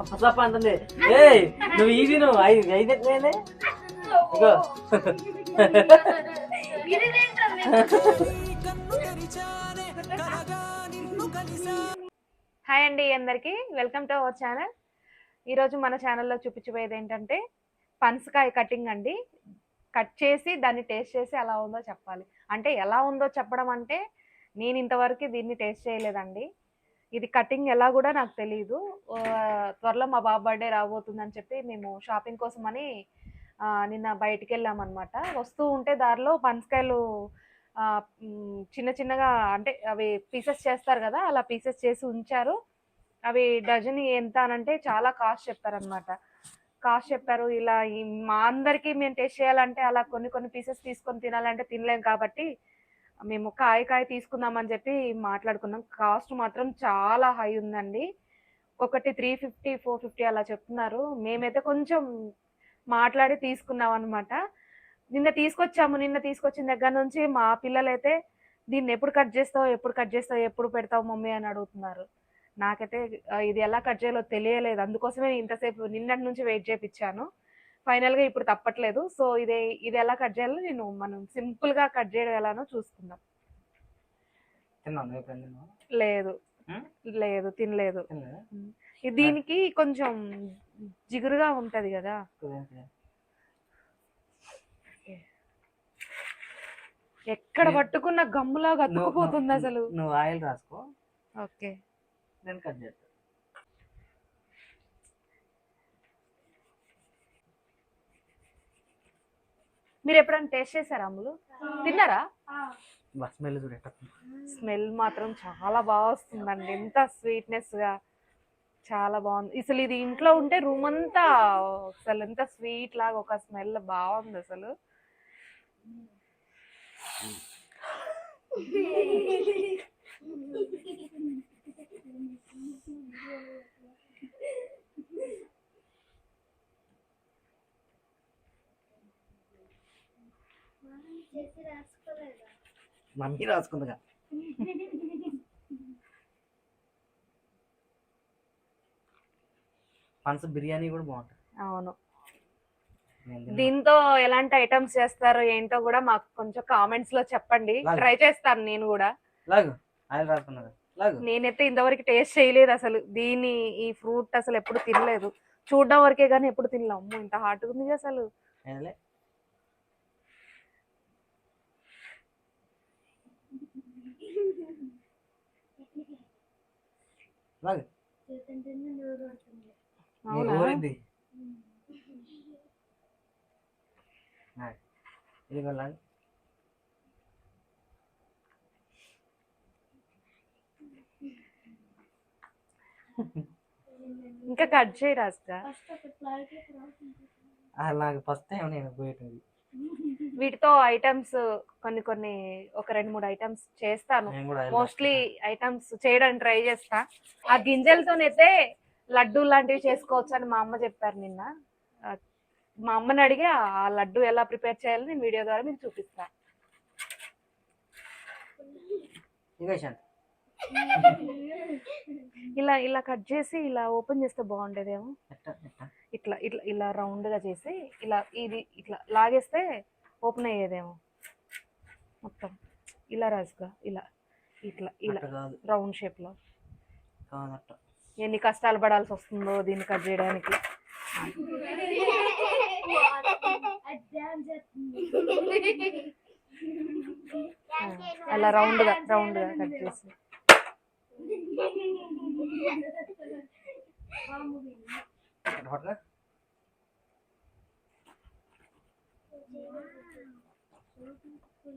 అంటుంది. ఏ నువ్వు ఇది నువ్వు ఐదు ఐదు నేనే ఇగో హాయ్ అండి అందరికి. Welcome to our channel. ఈరోజు మన ఛానల్లో చూపించబోయేది ఏంటంటే పనసకాయ కటింగ్ అండి. కట్ చేసి దాన్ని టేస్ట్ చేసి ఎలా ఉందో చెప్పాలి. అంటే ఎలా ఉందో చెప్పడం అంటే నేను ఇంతవరకు దీన్ని టేస్ట్ చేయలేదండి. ఇది కటింగ్ ఎలా కూడా నాకు తెలియదు త్వరలో మా బాబు బర్త్డే రాబోతుందని చెప్పి మేము షాపింగ్ కోసమని అని నిన్న బయటికి వెళ్ళామన్నమాట వస్తూ ఉంటే దారిలో పనసకాయలు చిన్న చిన్నగా అంటే అవి పీసెస్ చేస్తారు కదా అలా పీసెస్ చేసి ఉంచారు. అవి డజన్ ఎంత అనంటే చాలా కాస్ట్ చెప్పారనమాట కాస్ట్ చెప్పారు ఇలా మా అందరికీ మేము టేస్ట్ చేయాలంటే అలా కొన్ని కొన్ని పీసెస్ తీసుకొని తినాలంటే తినలేం కాబట్టి మేము కాయ కాయ తీసుకుందామని చెప్పి మాట్లాడుకున్నాం. కాస్ట్ మాత్రం చాలా హై ఉందండి. ఒకటి త్రీ ఫిఫ్టీ ఫోర్ ఫిఫ్టీ అలా చెప్తున్నారు. మేమైతే కొంచెం మాట్లాడి తీసుకున్నాం అనమాట నిన్న తీసుకొచ్చాము. నిన్న తీసుకొచ్చిన దగ్గర నుంచి మా పిల్లలైతే దీన్ని ఎప్పుడు కట్ చేస్తావు ఎప్పుడు కట్ చేస్తావు ఎప్పుడు పెడతావు మమ్మీ అని అడుగుతున్నారు. నాకైతే ఇది ఎలా కట్ చేయాలో తెలియలేదు. అందుకోసమే ఇంతసేపు నిన్నటి నుంచి వెయిట్ చేయించాను ఫైనల్గా ఇప్పుడు తప్పట్లేదు. సో ఇది ఇది ఎలా కట్ చేయాలో నేను మనం సింపుల్గా కట్ చేయడం ఎలానో చూసుకుందాం? లేదు? లేదు తినలేదు. దీనికి కొంచెం జిగురుగా ఉంటది కదా. ఎక్కడ నేను- పట్టుకున్న గమ్ములాగా అతుక్కుపోతుంది అసలు. నువ్వు ఆయిల్ రాసుకో. ఓకే. నేను కట్ చేస్తా. మీరు ఎప్పుడైనా టేస్ట్ చేశారా అమ్ములు? తిన్నారా? స్మెల్ చూడ స్మెల్ మాత్రం చాలా బాగా వస్తుందండి. ఎంత స్వీట్నెస్గా చాలా బాగుంది. అసలు ఇది ఇంట్లో ఉంటే రూమ్ అంతా అసలు ఎంత స్వీట్ లాగా ఒక స్మెల్ బాగుంది అసలు. మమ్మీ రాసుకుందిగా. పనస బిర్యానీ కూడా బాగుంటుంది. అవును. దీంతో ఎలాంటి ఐటమ్స్ చేస్తారో ఏంటో కూడా మాకు కొంచెం కామెంట్స్లో చెప్పండి. ట్రై చేస్తాను నేను కూడా. నేనైతే ఇంతవరకు టేస్ట్ చేయలేదు అసలు. దీని ఈ ఫ్రూట్ అసలు ఎప్పుడు తినలేదు. చూడడం వరకే కానీ ఎప్పుడు తినలేము అమ్మో ఇంత హాట్ ఉంది అసలు. నీకు ఊరింది ఇదిగో లాగు ఇంకా కట్ చేయి రాస్తా. అలాగే ఫస్ట్ టైం నేను పోయేటది వీటితో ఐటమ్స్ కొన్ని కొన్ని ఒక రెండు మూడు ఐటమ్స్ చేస్తాను. మోస్ట్లీ ఐటమ్స్ చేయడానికి ట్రై చేస్తా. ఆ గింజలతోనైతే లడ్డు లాంటివి చేసుకోవచ్చు అని మా అమ్మ చెప్పారు నిన్న. మా అమ్మని అడిగి ఆ లడ్డు ఎలా ప్రిపేర్ చేయాలో నేను వీడియో ద్వారా మీకు చూపిస్తా. ఇగో శాంతి. ఇలా ఇలా కట్ చేసి ఇలా ఓపెన్ చేస్తే బాగుండేదేమో. ఇట్లా ఇట్లా ఇలా రౌండ్గా చేసి ఇలా ఇది ఇట్లా లాగేస్తే ఓపెన్ అయ్యేదేమో. మొత్తం. ఇలా రాజుగా ఇలా ఇట్లా ఇలా. రౌండ్ షేప్లో కాదు అట్ట ఎన్ని కష్టాలు పడాల్సి వస్తుందో దీన్ని కట్ చేయడానికి. అలా రౌండ్గా రౌండ్గా కట్ చేసి అట్ట పట్టుకో.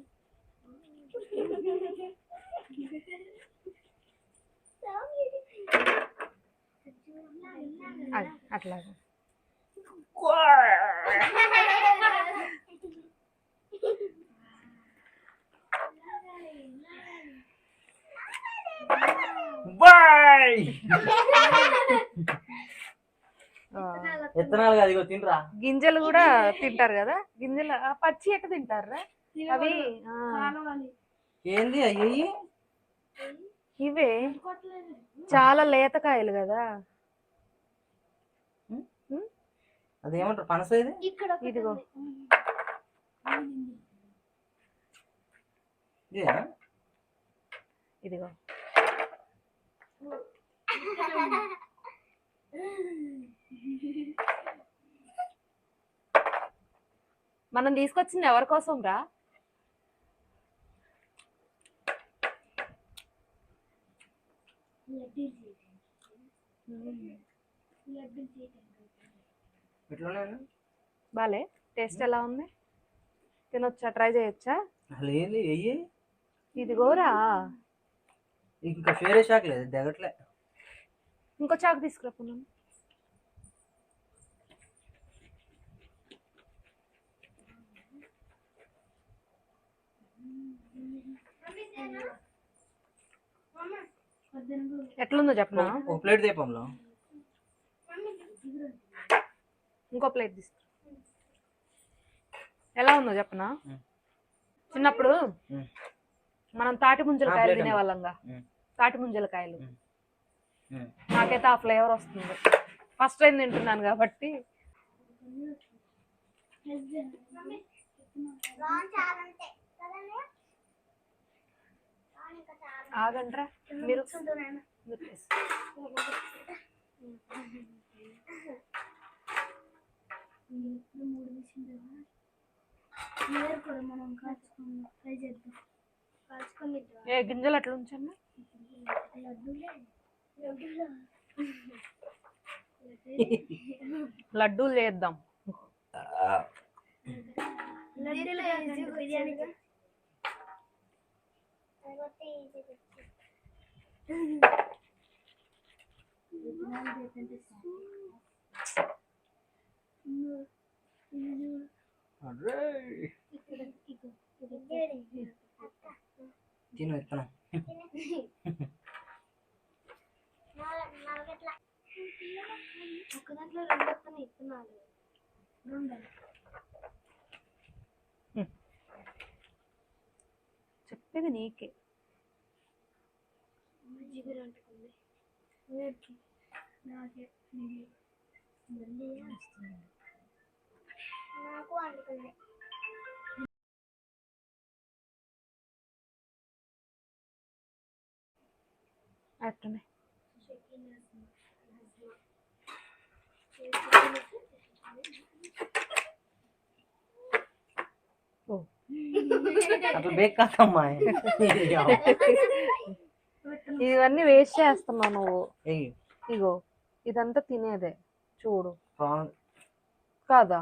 అది, అట్లాగా బాయ్ ఆ, ఎత్తనాలు కాదు తినరా. గింజలు కూడా తింటారు కదా? గింజలు పచ్చి ఎట్ట తింటారా అవి ఏంది అయ్యి? ఇవే. చాలా లేత కాయలు కదా అది ఏమంటారు పనస ఇది? ఇదిగో. ఇదిగో. మనం తీసుకొచ్చింది ఎవరి కోసం రా? బాలే టేస్ట్ ఎలా ఉంది? తినొచ్చా? ట్రై చేయొచ్చా? వెయ్యి ఇదిగోరా ఇంకా షాక్ లేదు ఇంకో చాకు తీసుకురా ఎట్లుందో చెప్పనా? ఒక ప్లేట్ దీపంలో ఇంకో ప్లేట్ తీసుకురా ఎలా ఉందో చెప్పనా. చిన్నప్పుడు. మనం తాటి ముంజల కాయలు తినేవాళ్ళంగా. తాటి ముంజల కాయలు. నాకైతే ఆ ఫ్లేవర్ వస్తుంది. ఫస్ట్ టైం తింటున్నాను కాబట్టి. ఆగండ్రా మీరు మూడు కూడా మనం కాల్చుకుందాం చేద్దాం కాల్చుకొని. ఏ గింజలు అట్లా ఉంచండి లడ్డూలే చేద్దాం అర్రే. తిను ఇత్తనం ఒక దాంట్లో రెండు వస్తున్నాయి ఇస్తున్నాడు రెండు చెప్పేది నీకే జిగురు అంటుకుంది వేడికి నాకే ఇది. మళ్ళీ నాకు అంటుకుంది అట్లనే అట్లా బేక్ కాదమ్మా ఇవన్నీ వేస్ట్ చేస్తున్నావు నువ్వు? ఇగో ఇదంతా తినేదే చూడు. కాదా?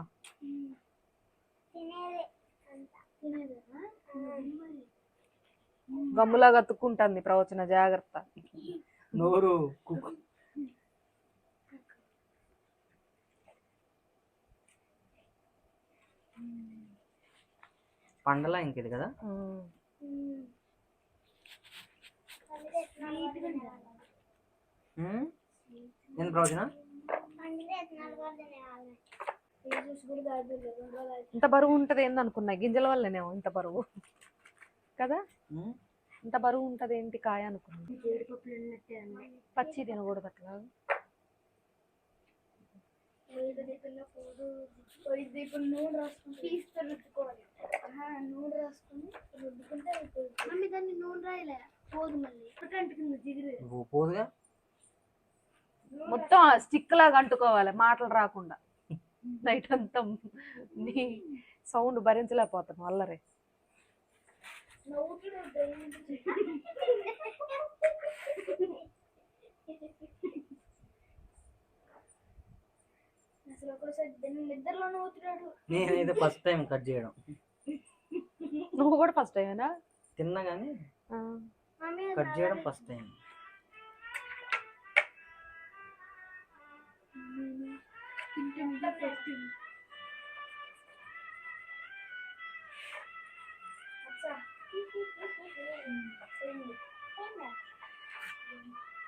గమ్ములా గతుక్కుంటుంది ప్రవచన జాగ్రత్త. నోరు పండలా ఇంకేది కదా? ఉమ్. ఉమ్? నేను ప్రవచన? ఇంత బరువు ఉంటది ఏంది అనుకున్నా. గింజల వల్లనేమో ఇంత బరువు. కదా? ఇంత బరువు ఉంటది ఏంటి కాయ అనుకున్నా. జీడిపప్పులు ఉన్నట్టే అన్న పచ్చి తినకూడదు అట్లా ఇప్పుడు నూనె రాసుకుని పీస్తో రుద్దుకోవాలి. ఆహా, నూనె రాసుకుని రుద్దుకుంటే అయిపోయింది. మమ్మీ దాన్ని నూనె రాయలే. పోదు మళ్ళీ. అంటుకుంది జిగురు. నువ్వు పోదుగా? మొత్తం స్టిక్ లాగా అంటుకోవాలి మాటలు రాకుండా. నైట్ అంతా నీ సౌండ్ భరించలేకపోతాను అల్లరే. అసలు ఒక్కోసారి దాన్ని నేనైతే ఫస్ట్ టైం కట్ చేయడం. నువ్వు కూడా ఫస్ట్ టైమేనా? తిన్నా కానీ కట్ చేయడం ఫస్ట్ టైం. తింటుంటే అచ్చా.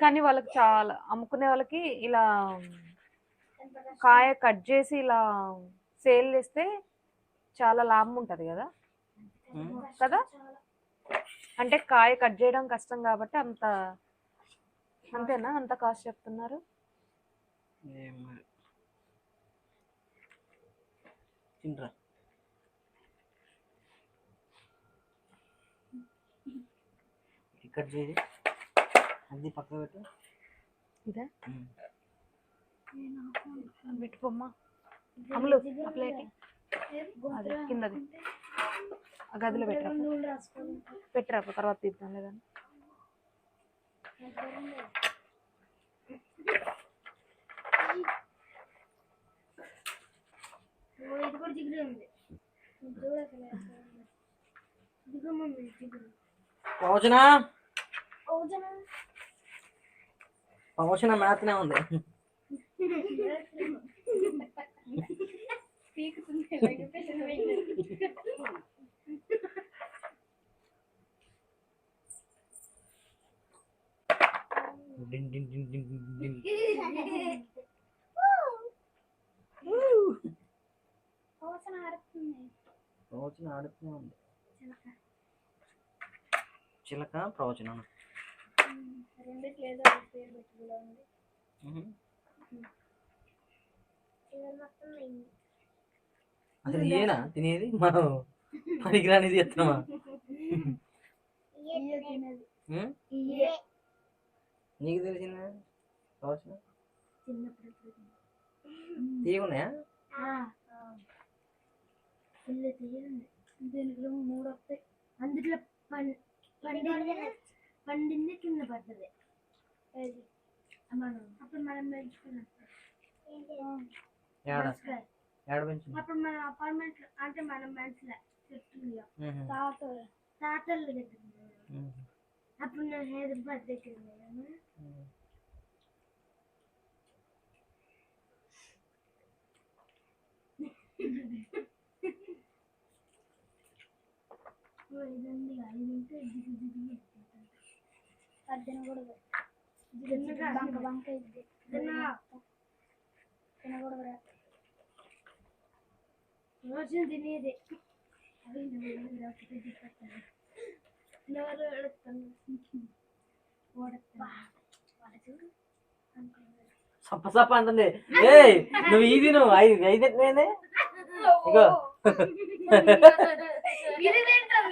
కానీ వాళ్ళకి చాలా అమ్ముకునే వాళ్ళకి ఇలా కాయ కట్ చేసి ఇలా సేల్ చేస్తే చాలా లాభం ఉంటుంది కదా? కదా? అంటే కాయ కట్ చేయడం కష్టం కాబట్టి అంత అంతేనా? అంత కాస్ట్ చెప్తున్నారు? తినరా? ఇక్కడ చేయి అది పక్కన పెట్టు. ఇదే? అమలు ప్లేట్. అది కిందది ఆ గదిలో పెట్టరా పెట్టరా తర్వాత తీద్దాం లేదని ఓ, ఇది కూడా ఉంది. చూడు మమ్మీ పవచన మేతనే ఉంది. పీకుతుంది డిన్ డిన్ డిన్ డిన్ డిన్ డిన్. ఓజన ఆడుతుంది. ప్రవచన ఆడుతూనే ఉంది. చిలక. ప్రవచనం పేరు అసలు ఏనా తినేది? మనం పనికిరానిది? ఇయ్యే నీకు తెలిసిందా? ఫుల్ తీయండి దీంట్లో మూడు వస్తాయి. అందులో పం పండింది పండింది కింద పడుతుంది ఏది? మనం అప్పుడు మనం పెంచుకున్నాం. అప్పుడు మన అపార్ట్మెంట్ అంటే మనం మనుషులే. తాత తాతల దగ్గర. అప్పుడు నేను హైదరాబాద్ దగ్గర ఇదండి ఐదు ఉంటే దిగు తినకూడదు బంక బంక ఇది. తినకూడదు రోజు తినేది. అవి సప్ప సప్ప అంటుంది. ఏయ్ నువ్వు ఇది నువ్వు ఐదు ఐదు నేనే ఇగో ఇది తింటాం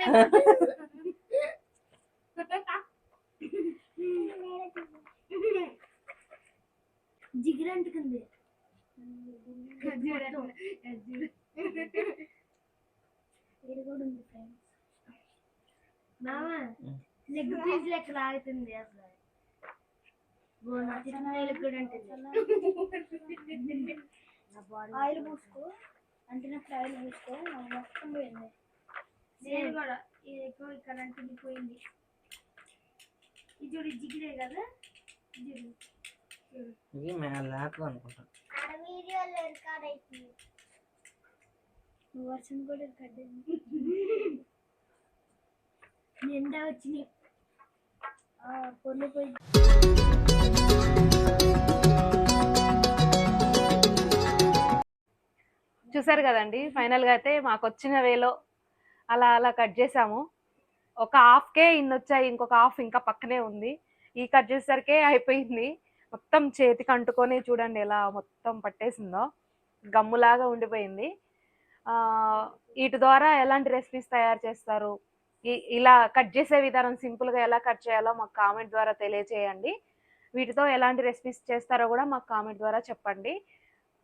జిగురు అంటుకుంది ఇది కూడా ఉంది ఫ్రెండ్స్ మామ లెగ్ పీస్ లెక్క లాగుతుంది అసలు. ఆయిల్ పూసుకో అంటినప్పుడు ఆయిల్ పూసుకో నాకు మొత్తం పోయింది. నేను కూడా ఇది ఎక్కువ ఇక్కడ అంటుంది పోయింది. ఇది చూడు జిగిరే కదా. ఇది చూడు. చూడు. ఇది మే లేతది అనుకుంటా. వీడియోలో రికార్డ్ అవుతుంది వర్షం కూడా రికార్డ్ అయింది. నిండా వచ్చినాయి. పొల్లు చూసారు కదండి ఫైనల్గా అయితే మాకు వచ్చిన వేలో అలా అలా కట్ చేసాము. ఒక హాఫ్కే ఇన్ని వచ్చాయి ఇంకొక హాఫ్ ఇంకా పక్కనే ఉంది. ఈ కట్ చేసేసరికే అయిపోయింది. మొత్తం చేతికి అంటుకొని చూడండి ఎలా మొత్తం పట్టేసిందో. గమ్ములాగా ఉండిపోయింది. వీటి ద్వారా ఎలాంటి రెసిపీస్ తయారు చేస్తారు? ఇలా కట్ చేసే విధానం సింపుల్గా ఎలా కట్ చేయాలో మాకు కామెంట్ ద్వారా తెలియచేయండి. వీటితో ఎలాంటి రెసిపీస్ చేస్తారో కూడా మాకు కామెంట్ ద్వారా చెప్పండి.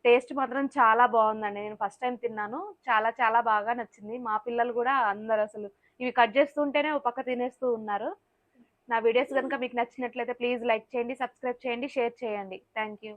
టేస్ట్ మాత్రం చాలా బాగుందండి. నేను ఫస్ట్ టైం తిన్నాను. చాలా చాలా బాగా నచ్చింది. మా పిల్లలు కూడా అందరు అసలు ఇవి కట్ చేస్తుంటేనే ఒక పక్క తినేస్తూ ఉన్నారు. నా వీడియోస్ కనుక మీకు నచ్చినట్లయితే ప్లీజ్ లైక్ చేయండి సబ్స్క్రైబ్ చేయండి షేర్ చేయండి. Thank you